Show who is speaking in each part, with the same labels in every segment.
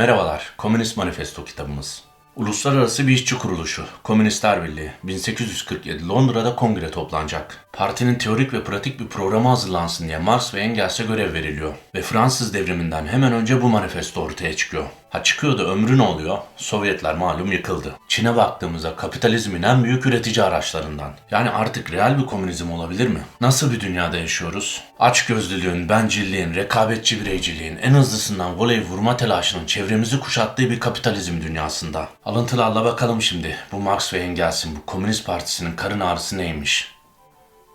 Speaker 1: Merhabalar, Komünist Manifesto kitabımız. Uluslararası bir işçi kuruluşu, Komünistler Birliği, 1847 Londra'da kongre toplanacak. Partinin teorik ve pratik bir programı hazırlansın diye Marx ve Engels'e görev veriliyor. Ve Fransız devriminden hemen önce bu manifesto ortaya çıkıyor. Ha çıkıyor da ömrü ne oluyor? Sovyetler malum yıkıldı. Çin'e baktığımızda kapitalizmin en büyük üretici araçlarından. Yani artık real bir komünizm olabilir mi? Nasıl bir dünyada yaşıyoruz? Açgözlülüğün, bencilliğin, rekabetçi bireyciliğin, en hızlısından voley vurma telaşının çevremizi kuşattığı bir kapitalizm dünyasında. Alıntılarla bakalım şimdi bu Marx ve Engels'in bu Komünist Partisi'nin karın ağrısı neymiş?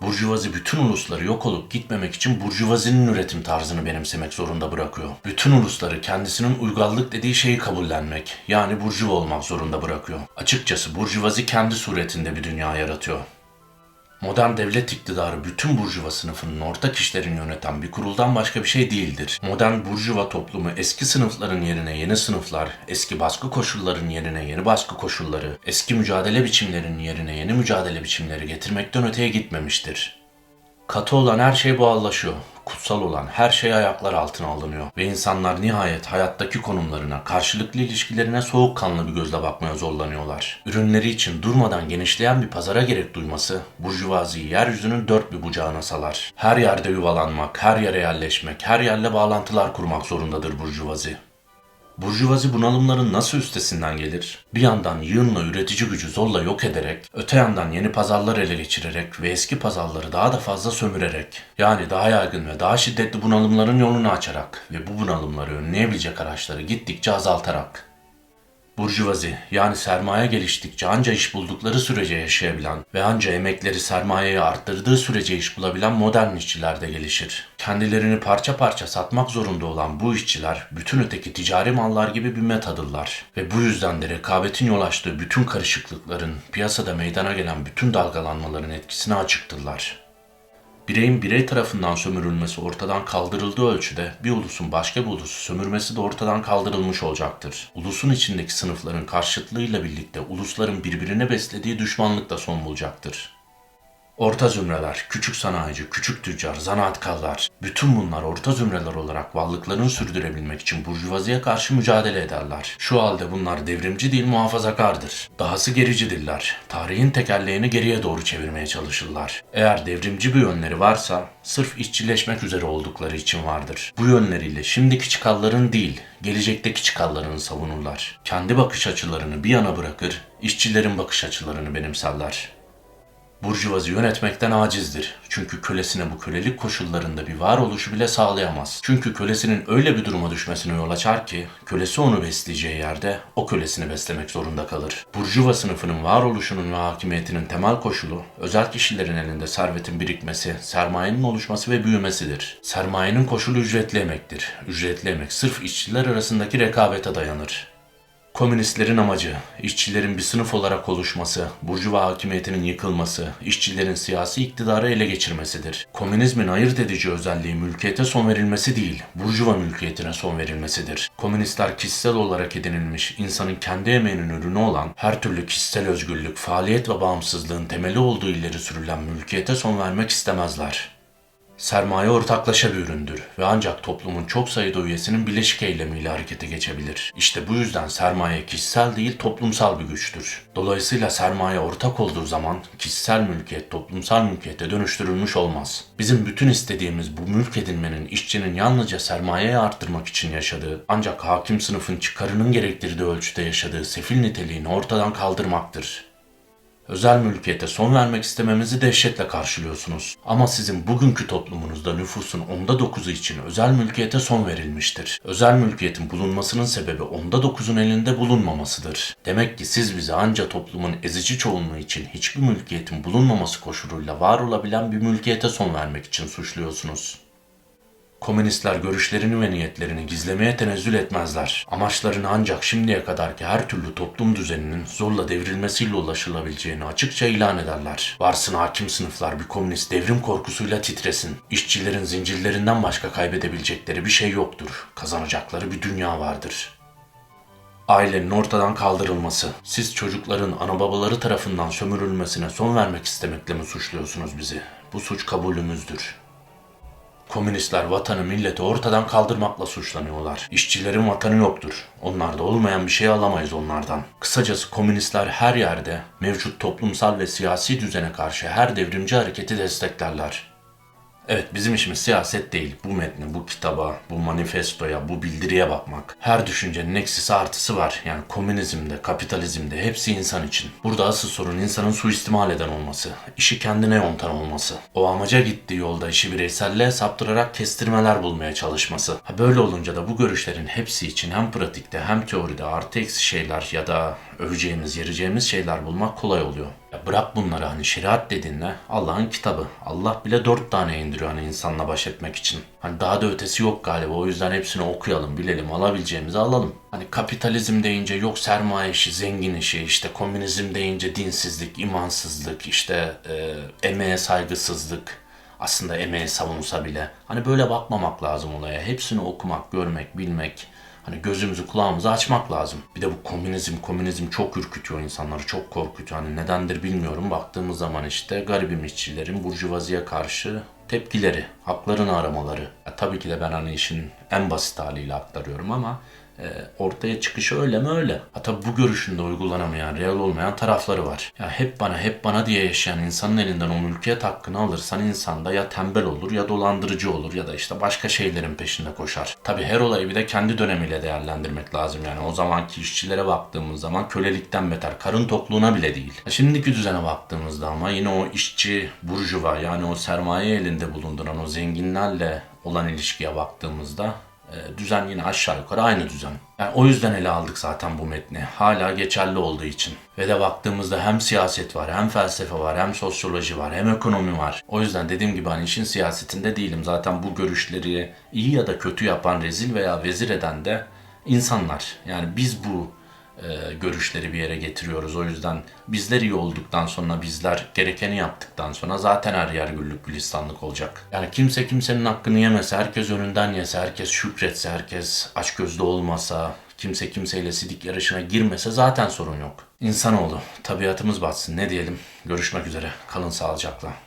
Speaker 1: Burjuvazi bütün ulusları yok olup gitmemek için burjuvazinin üretim tarzını benimsemek zorunda bırakıyor. Bütün ulusları kendisinin uygarlık dediği şeyi kabullenmek, yani burjuva olmak zorunda bırakıyor. Açıkçası burjuvazi kendi suretinde bir dünya yaratıyor. Modern devlet iktidarı bütün burjuva sınıfının ortak işlerini yöneten bir kuruldan başka bir şey değildir. Modern burjuva toplumu eski sınıfların yerine yeni sınıflar, eski baskı koşulların yerine yeni baskı koşulları, eski mücadele biçimlerinin yerine yeni mücadele biçimleri getirmekten öteye gitmemiştir. Katı olan her şey bağlılaşıyor. Kutsal olan her şey ayaklar altına alınıyor. Ve insanlar nihayet hayattaki konumlarına, karşılıklı ilişkilerine soğukkanlı bir gözle bakmaya zorlanıyorlar. Ürünleri için durmadan genişleyen bir pazara gerek duyması, burjuvaziyi yeryüzünün dört bir bucağına salar. Her yerde yuvalanmak, her yere yerleşmek, her yerle bağlantılar kurmak zorundadır burjuvazi. Burjuvazi bunalımların nasıl üstesinden gelir? Bir yandan yığınla üretici gücü zorla yok ederek, öte yandan yeni pazarlar ele geçirerek ve eski pazarları daha da fazla sömürerek, yani daha yaygın ve daha şiddetli bunalımların yolunu açarak ve bu bunalımları önleyebilecek araçları gittikçe azaltarak. Burjuvazi yani sermaye geliştikçe anca iş buldukları sürece yaşayabilen ve anca emekleri sermayeye arttırdığı sürece iş bulabilen modern işçiler de gelişir. Kendilerini parça parça satmak zorunda olan bu işçiler bütün öteki ticari mallar gibi bir metadırlar. Ve bu yüzden de rekabetin yol açtığı bütün karışıklıkların, piyasada meydana gelen bütün dalgalanmaların etkisine açıktırlar. Bireyin birey tarafından sömürülmesi ortadan kaldırıldığı ölçüde bir ulusun başka bir ulusu sömürmesi de ortadan kaldırılmış olacaktır. Ulusun içindeki sınıfların karşıtlığıyla birlikte ulusların birbirine beslediği düşmanlık da son bulacaktır. Orta zümreler, küçük sanayici, küçük tüccar, zanaatkarlar, bütün bunlar orta zümreler olarak varlıklarını sürdürebilmek için burjuvaziye karşı mücadele ederler. Şu halde bunlar devrimci değil muhafazakardır. Dahası gericidirler. Tarihin tekerleğini geriye doğru çevirmeye çalışırlar. Eğer devrimci bir yönleri varsa sırf işçileşmek üzere oldukları için vardır. Bu yönleriyle şimdiki çıkarların değil, gelecekteki çıkarlarını savunurlar. Kendi bakış açılarını bir yana bırakır, işçilerin bakış açılarını benimserler. Burjuvazi yönetmekten acizdir. Çünkü kölesine bu kölelik koşullarında bir varoluşu bile sağlayamaz. Çünkü kölesinin öyle bir duruma düşmesine yol açar ki, kölesi onu besleyeceği yerde o kölesini beslemek zorunda kalır. Burjuva sınıfının varoluşunun ve hakimiyetinin temel koşulu, özel kişilerin elinde servetin birikmesi, sermayenin oluşması ve büyümesidir. Sermayenin koşulu ücretli emektir. Ücretli emek sırf işçiler arasındaki rekabete dayanır. Komünistlerin amacı, işçilerin bir sınıf olarak oluşması, burjuva hakimiyetinin yıkılması, işçilerin siyasi iktidarı ele geçirmesidir. Komünizmin ayırt edici özelliği mülkiyete son verilmesi değil, burjuva mülkiyetine son verilmesidir. Komünistler kişisel olarak edinilmiş, insanın kendi emeğinin ürünü olan, her türlü kişisel özgürlük, faaliyet ve bağımsızlığın temeli olduğu ileri sürülen mülkiyete son vermek istemezler. Sermaye ortaklaşa bir üründür ve ancak toplumun çok sayıda üyesinin bileşik eylemiyle harekete geçebilir. İşte bu yüzden sermaye kişisel değil toplumsal bir güçtür. Dolayısıyla sermaye ortak olduğu zaman kişisel mülkiyet toplumsal mülkiyete dönüştürülmüş olmaz. Bizim bütün istediğimiz bu mülk edinmenin işçinin yalnızca sermayeyi arttırmak için yaşadığı ancak hakim sınıfın çıkarının gerektirdiği ölçüde yaşadığı sefil niteliğini ortadan kaldırmaktır. Özel mülkiyete son vermek istememizi dehşetle karşılıyorsunuz. Ama sizin bugünkü toplumunuzda nüfusun onda dokuzu için özel mülkiyete son verilmiştir. Özel mülkiyetin bulunmasının sebebi onda dokuzun elinde bulunmamasıdır. Demek ki siz bize anca toplumun ezici çoğunluğu için hiçbir mülkiyetin bulunmaması koşuluyla var olabilen bir mülkiyete son vermek için suçluyorsunuz. Komünistler görüşlerini ve niyetlerini gizlemeye tenezzül etmezler. Amaçlarını ancak şimdiye kadarki her türlü toplum düzeninin zorla devrilmesiyle ulaşılabileceğini açıkça ilan ederler. Varsın hakim sınıflar bir komünist devrim korkusuyla titresin. İşçilerin zincirlerinden başka kaybedebilecekleri bir şey yoktur. Kazanacakları bir dünya vardır. Ailenin ortadan kaldırılması, siz çocukların ana babaları tarafından sömürülmesine son vermek istemekle mi suçluyorsunuz bizi? Bu suç kabulümüzdür. Komünistler vatanı milleti ortadan kaldırmakla suçlanıyorlar. İşçilerin vatanı yoktur. Onlarda olmayan bir şey alamayız onlardan. Kısacası komünistler her yerde mevcut toplumsal ve siyasi düzene karşı her devrimci hareketi desteklerler. Evet bizim işimiz siyaset değil. Bu metne, bu kitaba, bu manifestoya, bu bildiriye bakmak. Her düşüncenin eksisi artısı var. Yani komünizmde, kapitalizmde hepsi insan için. Burada asıl sorun insanın suistimal eden olması. işi kendine yontan olması. O amaca gittiği yolda işi bireyselliğe saptırarak kestirmeler bulmaya çalışması. Ha böyle olunca da bu görüşlerin hepsi için hem pratikte hem teoride artı eksi şeyler ya da öveceğimiz, yereceğimiz şeyler bulmak kolay oluyor. Bırak bunları hani şeriat dediğinde Allah'ın kitabı. Allah bile dört tane indiriyor hani insanla baş etmek için. Hani daha da ötesi yok galiba o yüzden hepsini okuyalım, bilelim, alabileceğimizi alalım. Hani kapitalizm deyince yok sermaye işi, zengin işi, işte komünizm deyince dinsizlik, imansızlık, işte e, emeğe saygısızlık, aslında emeği savunsa bile. Hani böyle bakmamak lazım olaya. Hepsini okumak, görmek, bilmek, Hani gözümüzü kulağımızı açmak lazım. Bir de bu komünizm, komünizm çok ürkütüyor insanları, çok korkutuyor. Hani nedendir bilmiyorum. Baktığımız zaman işte garibim işçilerin burjuvaziye karşı tepkileri, haklarını aramaları. Ya tabii ki de ben hani işin en basit haliyle aktarıyorum ama e, ortaya çıkışı öyle mi öyle. Hatta bu görüşünde uygulanamayan, real olmayan tarafları var. Ya hep bana, hep bana diye yaşayan insanın elinden o mülkiyet hakkını alırsan insanda ya tembel olur ya dolandırıcı olur ya da işte başka şeylerin peşinde koşar. Tabi her olayı bir de kendi dönemiyle değerlendirmek lazım yani. O zamanki işçilere baktığımız zaman kölelikten beter, karın tokluğuna bile değil. Şimdiki düzene baktığımızda ama yine o işçi, burjuva yani o sermaye elinde bulunduran o zenginlerle olan ilişkiye baktığımızda e, düzen yine aşağı yukarı aynı düzen. Yani o yüzden ele aldık zaten bu metni. Hala geçerli olduğu için. Ve de baktığımızda hem siyaset var, hem felsefe var, hem sosyoloji var, hem ekonomi var. O yüzden dediğim gibi hani işin siyasetinde değilim. Zaten bu görüşleri iyi ya da kötü yapan, rezil veya vezir eden de insanlar. Yani biz bu e, görüşleri bir yere getiriyoruz. O yüzden bizler iyi olduktan sonra bizler gerekeni yaptıktan sonra zaten her yer güllük gülistanlık olacak. Yani kimse kimsenin hakkını yemese, herkes önünden yese, herkes şükretse, herkes açgözlü olmasa, kimse kimseyle sidik yarışına girmese zaten sorun yok. İnsanoğlu, tabiatımız batsın ne diyelim. Görüşmek üzere. Kalın sağlıcakla.